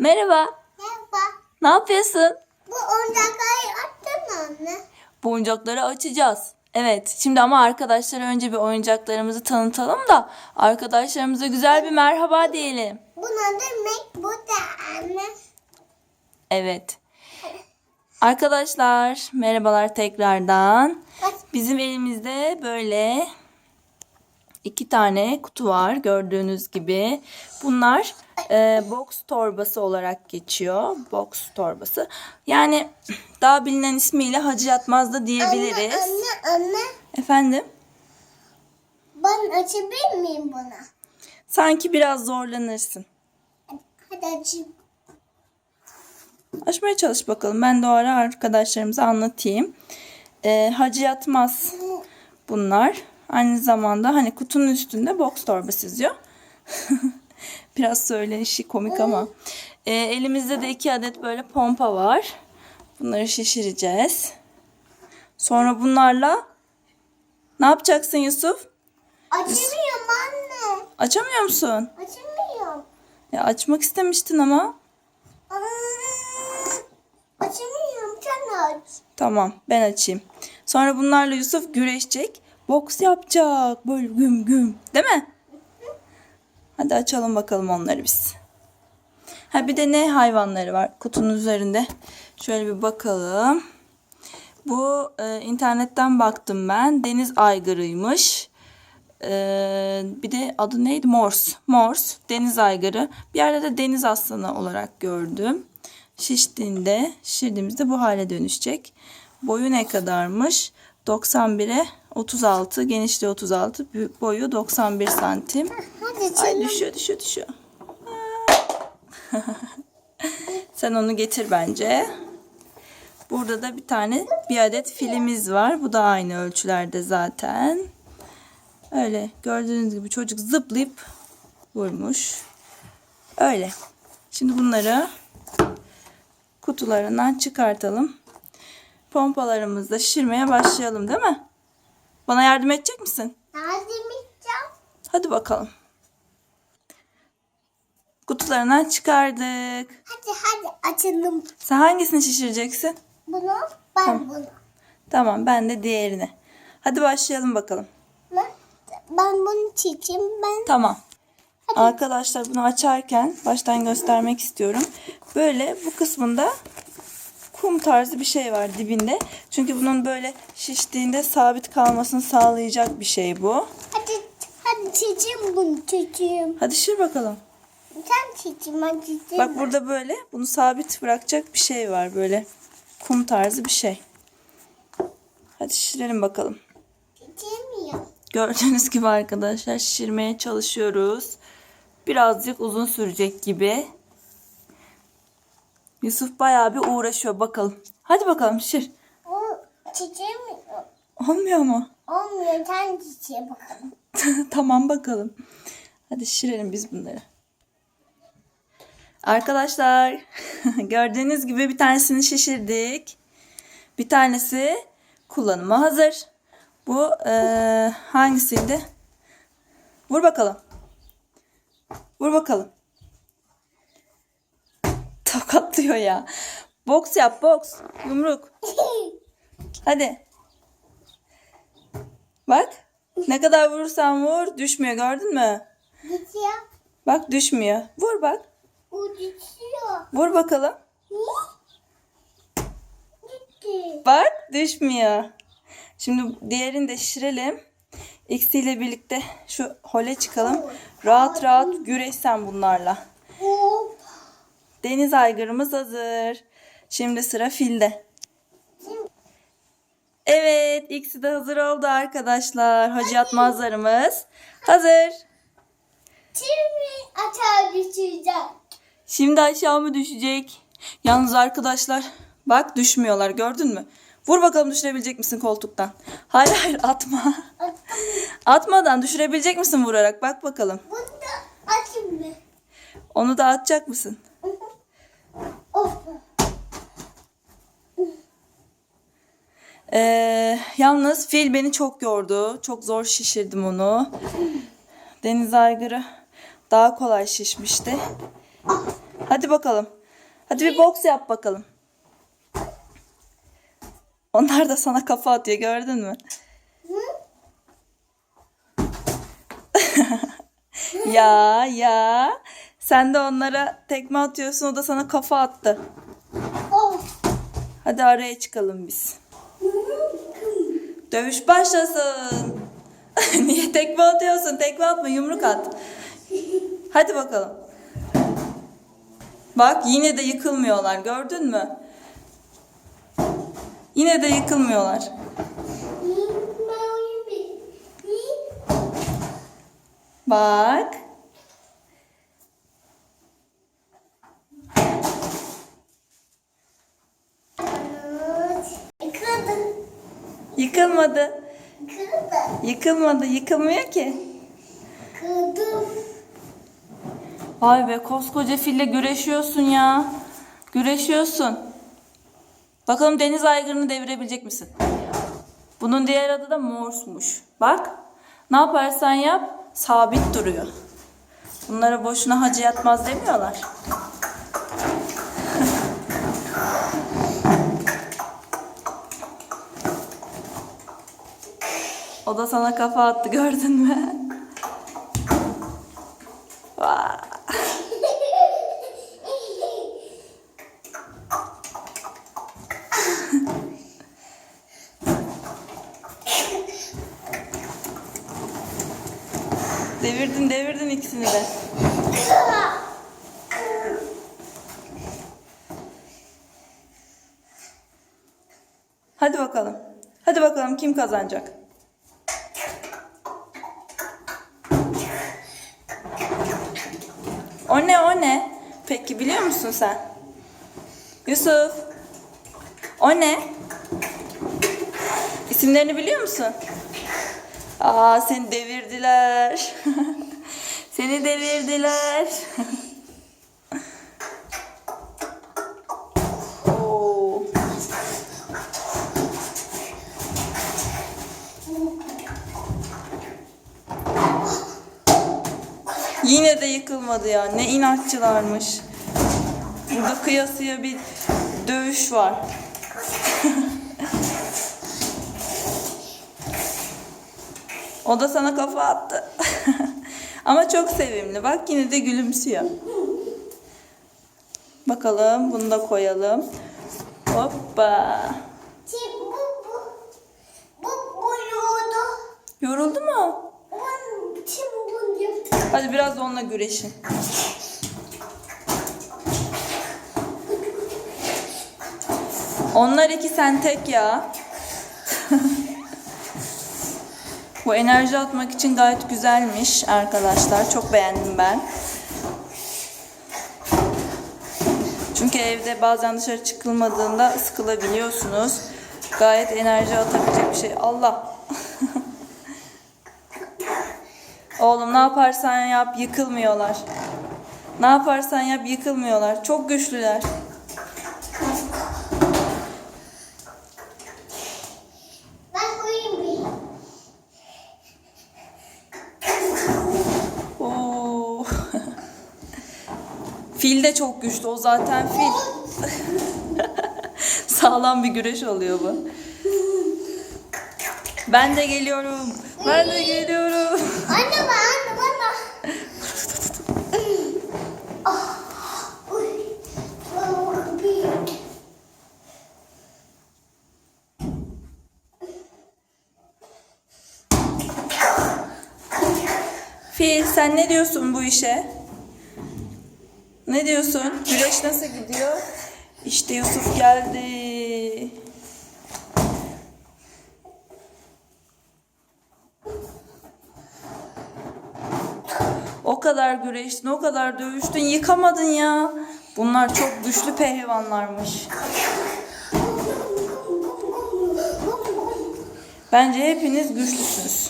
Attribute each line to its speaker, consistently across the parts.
Speaker 1: Merhaba.
Speaker 2: Merhaba.
Speaker 1: Ne yapıyorsun?
Speaker 2: Bu oyuncakları attın mı anne?
Speaker 1: Bu oyuncakları açacağız. Evet. Şimdi ama arkadaşlara önce bir oyuncaklarımızı tanıtalım da arkadaşlarımıza güzel bir merhaba diyelim.
Speaker 2: Buna demek bu da anne.
Speaker 1: Evet. Arkadaşlar merhabalar tekrardan. Bizim elimizde böyle iki tane kutu var gördüğünüz gibi. Bunlar e, box torbası olarak geçiyor. Box torbası. Yani daha bilinen ismiyle Hacı Yatmaz da diyebiliriz.
Speaker 2: Anne, anne, anne.
Speaker 1: Efendim?
Speaker 2: Ben açabilir miyim bunu?
Speaker 1: Sanki biraz zorlanırsın.
Speaker 2: Hadi açayım.
Speaker 1: Açmaya çalış bakalım. Ben de o ara arkadaşlarımıza anlatayım. E, Hacı Yatmaz bunlar. Aynı zamanda hani kutunun üstünde box torbası yazıyor. Biraz söylenişi komik ama. E, elimizde de iki adet böyle pompa var. Bunları şişireceğiz. Sonra bunlarla ne yapacaksın Yusuf?
Speaker 2: Açamıyorum anne.
Speaker 1: Açamıyor musun?
Speaker 2: Açamıyorum.
Speaker 1: Ya açmak istemiştin ama.
Speaker 2: Aa, Açamıyorum. Sen aç.
Speaker 1: Tamam ben açayım. Sonra bunlarla Yusuf güreşecek. Boks yapacak. Böyle güm güm. Değil mi? Hadi açalım bakalım onları biz. Ha bir de ne hayvanları var kutunun üzerinde. Şöyle bir bakalım. Bu e, internetten baktım ben. Deniz aygırıymış. E, bir de adı neydi? Morse. Morse. Deniz aygırı. Bir yerde de deniz aslanı olarak gördüm. Şiştiğinde, şişirdiğimizde bu hale dönüşecek. Boyu ne kadarmış? 91'e 36, genişliği 36, büyük boyu 91 santim.
Speaker 2: Hadi
Speaker 1: Ay düşüyor, düşüyor, düşüyor. Sen onu getir bence. Burada da bir tane bir adet filimiz var. Bu da aynı ölçülerde zaten. Öyle gördüğünüz gibi çocuk zıplayıp vurmuş. Öyle. Şimdi bunları kutularından çıkartalım. Pompalarımızla şişirmeye başlayalım değil mi? Bana yardım edecek misin?
Speaker 2: Yardım edeceğim.
Speaker 1: Hadi bakalım. Kutularından çıkardık.
Speaker 2: Hadi hadi açalım.
Speaker 1: Sen hangisini şişireceksin?
Speaker 2: Bunu ben
Speaker 1: Tamam.
Speaker 2: bunu.
Speaker 1: Tamam ben de diğerini. Hadi başlayalım bakalım.
Speaker 2: Ben, ben bunu çekeyim. Ben
Speaker 1: Tamam. Arkadaşlar bunu açarken baştan göstermek istiyorum. Böyle bu kısmında kum tarzı bir şey var dibinde. Çünkü bunun böyle şiştiğinde sabit kalmasını sağlayacak bir şey bu.
Speaker 2: hadi hadi çekeyim bunu çekeyim.
Speaker 1: Hadi şişir bakalım.
Speaker 2: Sen çekeyim hadi çekeyim.
Speaker 1: Bak burada böyle bunu sabit bırakacak bir şey var böyle. Kum tarzı bir şey. Hadi şişirelim bakalım.
Speaker 2: Çekemiyorum.
Speaker 1: Gördüğünüz gibi arkadaşlar şişirmeye çalışıyoruz. Birazcık uzun sürecek gibi. Yusuf bayağı bir uğraşıyor bakalım. Hadi bakalım şişir.
Speaker 2: O çekemiyorum.
Speaker 1: Olmuyor mu?
Speaker 2: Olmuyor sen çekeye bakalım.
Speaker 1: tamam bakalım. Hadi şişirelim biz bunları. Arkadaşlar gördüğünüz gibi bir tanesini şişirdik. Bir tanesi kullanıma hazır. Bu eee, hangisiydi? Vur bakalım. Vur bakalım. Tokatlıyor ya. Boks yap boks. Yumruk. Hadi. Bak. Ne kadar vurursan vur düşmüyor gördün mü?
Speaker 2: Gidiyor.
Speaker 1: Bak düşmüyor. Vur bak.
Speaker 2: O gidiyor.
Speaker 1: Vur bakalım.
Speaker 2: Gitti.
Speaker 1: Bak düşmüyor. Şimdi diğerini de şişirelim. İkisiyle birlikte şu hole çıkalım. Rahat rahat güreşsen bunlarla. Deniz aygırımız hazır. Şimdi sıra filde. Evet ikisi de hazır oldu arkadaşlar. Hacı yatmazlarımız hazır.
Speaker 2: Şimdi atar düşeceğim.
Speaker 1: Şimdi aşağı mı düşecek? Yalnız arkadaşlar bak düşmüyorlar gördün mü? Vur bakalım düşürebilecek misin koltuktan? Hayır hayır atma. Atmadan düşürebilecek misin vurarak? Bak bakalım.
Speaker 2: Bunu da açayım mı?
Speaker 1: Onu da atacak mısın? Ee, yalnız fil beni çok yordu. Çok zor şişirdim onu. Deniz aygırı daha kolay şişmişti. Hadi bakalım. Hadi bir boks yap bakalım. Onlar da sana kafa atıyor gördün mü? ya ya. Sen de onlara tekme atıyorsun o da sana kafa attı. Hadi araya çıkalım biz. Dövüş başlasın. Niye tekme atıyorsun? Tekme atma yumruk at. Hadi bakalım. Bak yine de yıkılmıyorlar gördün mü? Yine de yıkılmıyorlar. Bak.
Speaker 2: Kırdı.
Speaker 1: Yıkılmadı.
Speaker 2: Kırdı.
Speaker 1: Yıkılmadı. Yıkılmıyor ki.
Speaker 2: Kırdı.
Speaker 1: Vay be koskoca fille güreşiyorsun ya. Güreşiyorsun. Bakalım deniz aygırını devirebilecek misin? Bunun diğer adı da morsmuş. Bak. Ne yaparsan yap sabit duruyor. Bunlara boşuna hacı yatmaz demiyorlar. O da sana kafa attı gördün mü? Devirdin devirdin ikisini de. Hadi bakalım. Hadi bakalım kim kazanacak? O ne o ne? Peki biliyor musun sen? Yusuf. O ne? İsimlerini biliyor musun? Aa seni devirdiler. seni devirdiler. Oo. Yine de yıkılmadı ya. Ne inatçılarmış. Burada kıyasıya bir dövüş var. O da sana kafa attı. Ama çok sevimli. Bak yine de gülümsüyor. Bakalım bunu da koyalım. Hoppa. Yoruldu mu?
Speaker 2: On şimdi bunu yaptı.
Speaker 1: Hadi biraz da onunla güreşin. Onlar iki sen tek ya. Bu enerji atmak için gayet güzelmiş arkadaşlar. Çok beğendim ben. Çünkü evde bazen dışarı çıkılmadığında sıkılabiliyorsunuz. Gayet enerji atabilecek bir şey. Allah. Oğlum ne yaparsan yap yıkılmıyorlar. Ne yaparsan yap yıkılmıyorlar. Çok güçlüler.
Speaker 2: Ben uyuyayım bir.
Speaker 1: Oo. fil de çok güçlü. O zaten fil. Sağlam bir güreş oluyor bu. Ben de geliyorum. Ben de geliyorum.
Speaker 2: Anne bana anne bana. Ah, uy. Oh, bir.
Speaker 1: Fil sen ne diyorsun bu işe? Ne diyorsun? Güreş nasıl gidiyor? İşte Yusuf geldi. O kadar güreştin, o kadar dövüştün, yıkamadın ya. Bunlar çok güçlü pehlivanlarmış. Bence hepiniz güçlüsünüz.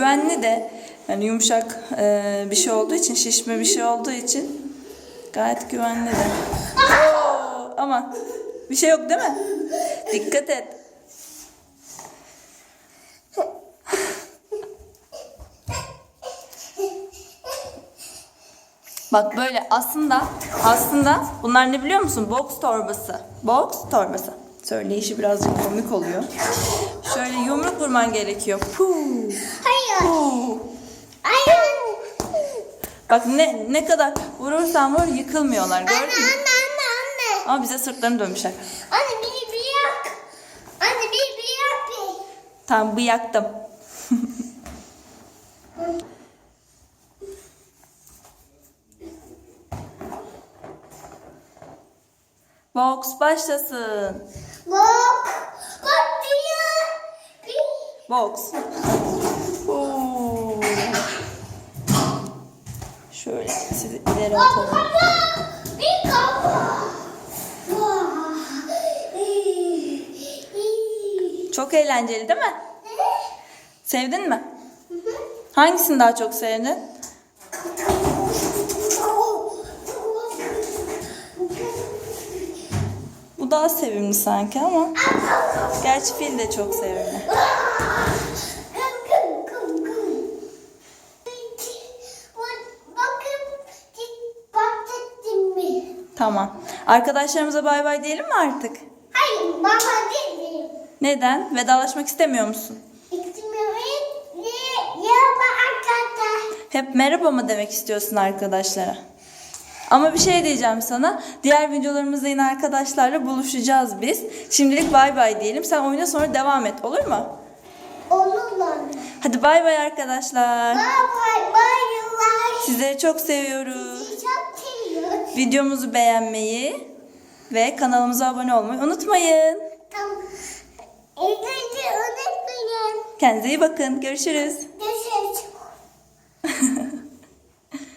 Speaker 1: Güvenli de yani yumuşak e, bir şey olduğu için, şişme bir şey olduğu için gayet güvenli de. Oo, aman bir şey yok değil mi? Dikkat et. Bak böyle aslında aslında bunlar ne biliyor musun? Box torbası. Box torbası. Söyleyişi birazcık komik oluyor. Şöyle yumruk vurman gerekiyor. Puh.
Speaker 2: Hayır. Hayır.
Speaker 1: Bak ne ne kadar vurursan vur yıkılmıyorlar
Speaker 2: Anne
Speaker 1: gördün
Speaker 2: anne
Speaker 1: mü?
Speaker 2: anne anne.
Speaker 1: Ama bize sırtlarını dönmüşler.
Speaker 2: Anne bir bir yak. Anne bir bir yak bir.
Speaker 1: Tamam bıyaktım. Box başlasın.
Speaker 2: Bak. Bak diyor. Bir.
Speaker 1: Box. Şöyle sizi ileri atalım. Çok eğlenceli değil mi? Sevdin mi? Hangisini daha çok sevdin? Bu daha sevimli sanki ama. Gerçi fil de çok sevimli. Tamam. Arkadaşlarımıza bay bay diyelim mi artık?
Speaker 2: Hayır baba değil.
Speaker 1: Neden? Vedalaşmak istemiyor musun? Hep merhaba mı demek istiyorsun arkadaşlara? Ama bir şey diyeceğim sana. Diğer videolarımızda yine arkadaşlarla buluşacağız biz. Şimdilik bay bay diyelim. Sen oyuna sonra devam et olur mu?
Speaker 2: Olurlar.
Speaker 1: Hadi bay bay arkadaşlar.
Speaker 2: Bye bye bye.
Speaker 1: Sizleri çok seviyoruz.
Speaker 2: Çok seviyorum.
Speaker 1: Videomuzu beğenmeyi ve kanalımıza abone olmayı unutmayın.
Speaker 2: Tamam.
Speaker 1: Kendinize iyi bakın. Görüşürüz.